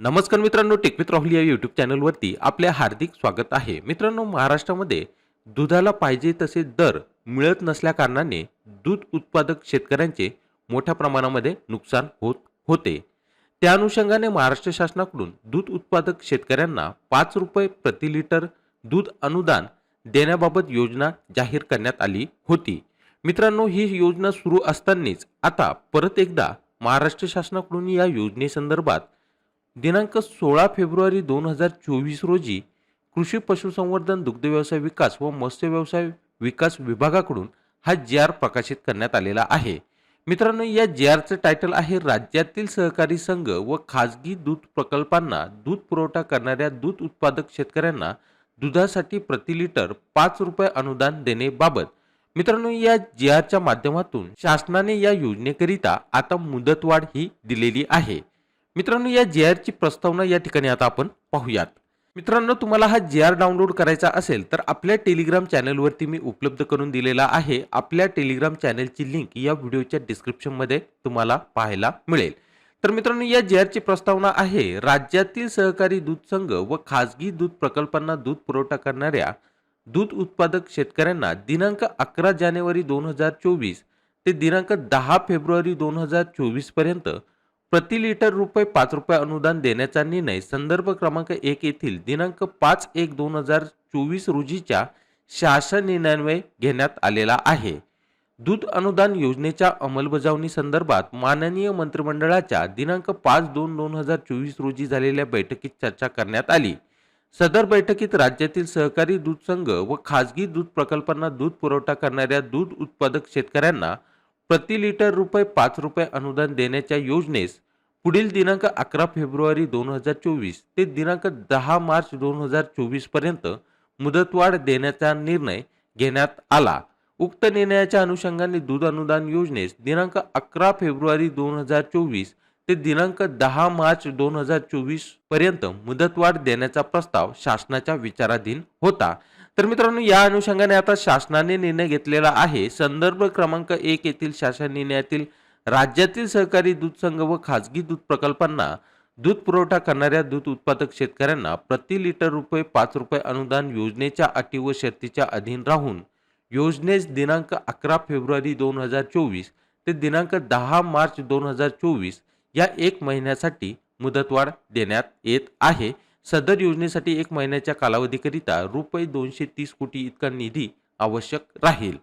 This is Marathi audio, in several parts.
नमस्कार मित्रांनो टेकविथ राहुल या यूट्यूब चॅनलवरती आपले हार्दिक स्वागत आहे. मित्रांनो महाराष्ट्रामध्ये दुधाला पाहिजे तसे दर मिळत नसल्याकारणाने दूध उत्पादक शेतकऱ्यांचे मोठ्या प्रमाणामध्ये नुकसान होत होते. त्या अनुषंगाने महाराष्ट्र शासनाकडून दूध उत्पादक शेतकऱ्यांना पाच रुपये प्रति लिटर दूध अनुदान देण्याबाबत योजना जाहीर करण्यात आली होती. मित्रांनो ही योजना सुरू असतानाच आता परत एकदा महाराष्ट्र शासनाकडून या योजनेसंदर्भात दिनांक सोळा फेब्रुवारी दोन हजार चोवीस रोजी कृषी पशुसंवर्धन दुग्धव्यवसाय विकास व मत्स्य व्यवसाय विकास विभागाकडून हा जी आर प्रकाशित करण्यात आलेला आहे. मित्रांनो या जी आरचं टायटल आहे राज्यातील सहकारी संघ व खाजगी दूध प्रकल्पांना दूध पुरवठा करणाऱ्या दूध उत्पादक शेतकऱ्यांना दुधासाठी प्रति लिटर पाच रुपये अनुदान देण्याबाबत. मित्रांनो या जी आरच्या माध्यमातून शासनाने या योजनेकरिता आता मुदतवाढ ही दिलेली आहे. मित्रांनो या जे आरची प्रस्तावना या ठिकाणी आता आपण पाहूयात. मित्रांनो तुम्हाला हा जे आर डाउनलोड करायचा असेल तर आपल्या टेलिग्राम चॅनलवरती मी उपलब्ध करून दिलेला आहे. आपल्या टेलिग्राम चॅनलची लिंक या व्हिडिओच्या डिस्क्रिप्शनमध्ये तुम्हाला पाहायला मिळेल. तर मित्रांनो या जे आरची प्रस्तावना आहे राज्यातील सहकारी दूध संघ व खाजगी दूध प्रकल्पांना दूध पुरवठा करणाऱ्या दूध उत्पादक शेतकऱ्यांना दिनांक अकरा जानेवारी दोन हजार चोवीस ते दिनांक दहा फेब्रुवारी दोन हजार चोवीसपर्यंत पर्यंत प्रति लिटर रुपये पाच रुपये अनुदान देण्याचा निर्णय संदर्भ क्रमांक एक येथील दिनांक पाच एक दोन हजार चोवीस रोजीच्या शासन निर्णयान्वये घेण्यात आलेला आहे. दूध अनुदान योजनेच्या अंमलबजावणी संदर्भात माननीय मंत्रिमंडळाच्या दिनांक पाच दोन दोन हजार चोवीस रोजी झालेल्या बैठकीत चर्चा करण्यात आली. सदर बैठकीत राज्यातील सहकारी दूध संघ व खाजगी दूध प्रकल्पांना दूध पुरवठा करणाऱ्या दूध उत्पादक शेतकऱ्यांना प्रति लिटर रुपये पाच रुपये अनुदान देण्याच्या योजनेस पुढील दिनांक अकरा फेब्रुवारी दोन हजार चोवीस ते दिनांक दहा मार्च दोन हजार चोवीसपर्यंत मुदतवाढ देण्याचा निर्णय घेण्यात आला. उक्त निर्णयाच्या अनुषंगाने दूध अनुदान योजनेस दिनांक अकरा फेब्रुवारी दोन हजार चोवीस ते दिनांक दहा मार्च दोन हजार चोवीसपर्यंत मुदतवाढ देण्याचा प्रस्ताव शासनाच्या विचाराधीन होता. तर मित्रांनो या अनुषंगाने आता शासनाने निर्णय घेतलेला आहे. संदर्भ क्रमांक एक येथील शासन निर्णयातील राज्यातील सहकारी दूध संघ व खाजगी दूध प्रकल्पांना दूध पुरवठा करणाऱ्या दूध उत्पादक शेतकऱ्यांना प्रति लिटर रुपये पाच रुपये अनुदान योजनेच्या अटी व शर्तीच्या अधीन राहून योजनेस दिनांक अकरा फेब्रुवारी दोन हजार चोवीस ते दिनांक दहा मार्च दोन हजार चोवीस या एक महिन्यासाठी मुदतवाढ देण्यात येत आहे. सदर योजनेसाठी एक महिन्याच्या कालावधीकरिता रुपये दोनशे तीस कोटी इतका निधी आवश्यक राहील.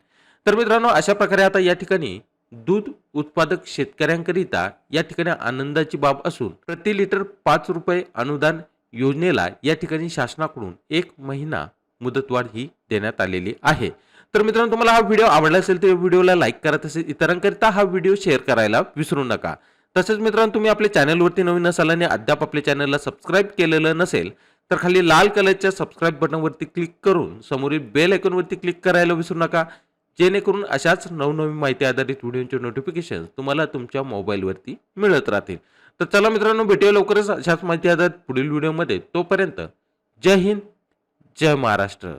तर मित्रांनो अशा प्रकारे आता या ठिकाणी दूध उत्पादक शेतकऱ्यांकरिता या ठिकाणी आनंदाची बाब असून प्रति लिटर पाच रुपये अनुदान योजनेला या ठिकाणी शासनाकडून एक महिना मुदतवाढ ही देण्यात आलेली आहे. तर मित्रांनो तुम्हाला हा व्हिडिओ आवडला असेल तर व्हिडिओला लाईक करा तसेच इतरांकरिता हा व्हिडिओ शेअर करायला विसरू नका. तसेच मित्रांनो तुम्ही आपल्या चॅनलवरती नवीन असाल आणि अद्याप आपल्या चॅनलला सबस्क्राईब केलेलं नसेल तर खाली लाल कलरच्या सबस्क्राईब बटनवरती क्लिक करून समोरील बेल आयकॉनवरती क्लिक करायला विसरू नका. जेणेकरून अशाच नवनवीन माहिती आधारित व्हिडिओचे नोटिफिकेशन तुम्हाला तुमच्या मोबाईलवरती मिळत राहतील. तर चला मित्रांनो भेटूया लवकरच अशाच माहिती आधारित पुढील व्हिडिओमध्ये. तोपर्यंत जय हिंद जय महाराष्ट्र.